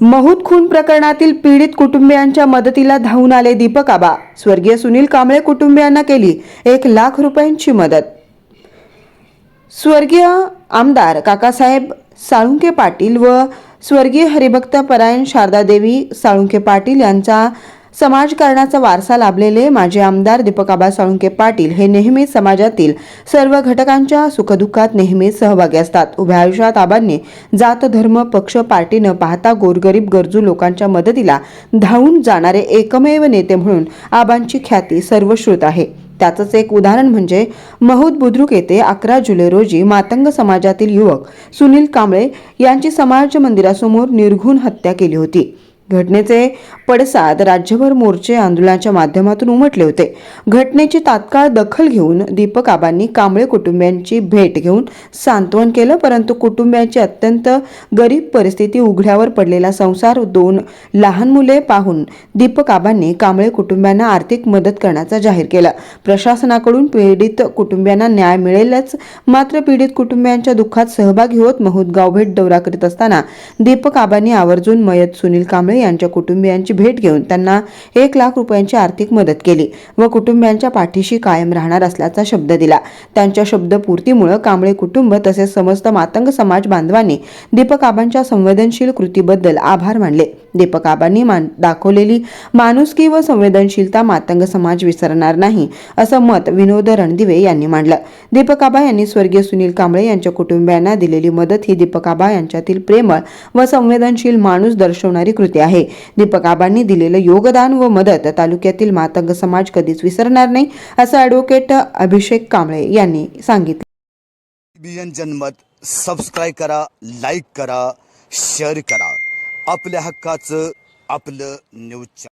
महूत खून प्रकरणातील पीडित कुटुंबियांच्या मदतीला धावून आले दीपक आबा. स्वर्गीय सुनील कांबळे कुटुंबियांना केली एक लाख रुपयांची मदत. स्वर्गीय आमदार काकासाहेब साळुंके पाटील व स्वर्गीय हरिभक्त परायण शारदादेवी साळुंके पाटील यांचा समाजकारणाचा वारसा लाभलेले माजी आमदार दीपक आबा साळुंके पाटील हे नेहमीच समाजातील सर्व घटकांच्या सुखदुःखात नेहमीच सहभागी असतात. उभ्या आयुष्यात आबांनी जात धर्म पक्ष पार्टी न पाहता गोरगरीब गरजू लोकांच्या मदतीला धावून जाणारे एकमेव नेते म्हणून आबांची ख्याती सर्वश्रुत आहे. त्याचंच एक उदाहरण म्हणजे महूद बुद्रुक येथे अकरा जुलै रोजी मातंग समाजातील युवक सुनील कांबळे यांची समाज मंदिरासमोर निर्घुण हत्या केली होती. घटनेचे पडसाद राज्यभर मोर्चे आंदोलनाच्या माध्यमातून उमटले होते. घटनेची तात्काळ दखल घेऊन दीपक आबांनी कांबळे कुटुंबियांची भेट घेऊन सांत्वन केलं परंतु कुटुंबियांची अत्यंत गरीब परिस्थिती उघड्यावर पडलेला संसार दोन लहान मुले पाहून दीपक आबांनी कांबळे कुटुंबियांना आर्थिक मदत करण्याचा जाहीर केला. प्रशासनाकडून पीडित कुटुंबियांना न्याय मिळेलच मात्र पीडित कुटुंबियांच्या दुःखात सहभागी होत महूद गावभेट दौरा करीत असताना दीपक आबांनी आवर्जून मयत सुनील कांबळे यांच्या कुटुंबियांची भेट घेऊन त्यांना एक लाख रुपयांची आर्थिक मदत केली व कुटुंबियांच्या पाठीशी कायम राहणार असल्याचा शब्द दिला. त्यांच्या शब्दपूर्तीमुळे कांबळे कुटुंब तसेच समस्त मातंग समाज बांधवांनी दीपक आबांच्या संवेदनशील कृतीबद्दल आभार मानले. दीपक आबांनी मान दाखवलेली माणुसकी व संवेदनशीलता मातंग समाज विसरणार नाही असं मत विनोद रणदिवे यांनी मांडलं. दीपक आबा यांनी स्वर्गीय सुनील कांबळे यांच्या कुटुंबियांना दिलेली मदत ही दीपक आबा यांच्यातील प्रेमळ व संवेदनशील माणूस दर्शवणारी कृती आहे. दीपक आबांनी दिलेलं योगदान व मदत तालुक्यातील मातंग समाज कधीच विसरणार नाही असं ॲडव्होकेट अभिषेक कांबळे यांनी सांगितलं. जनमत सबस्क्राईब करा लाईक करा शेअर करा. आपल्या हक्काचं आपलं न्यूज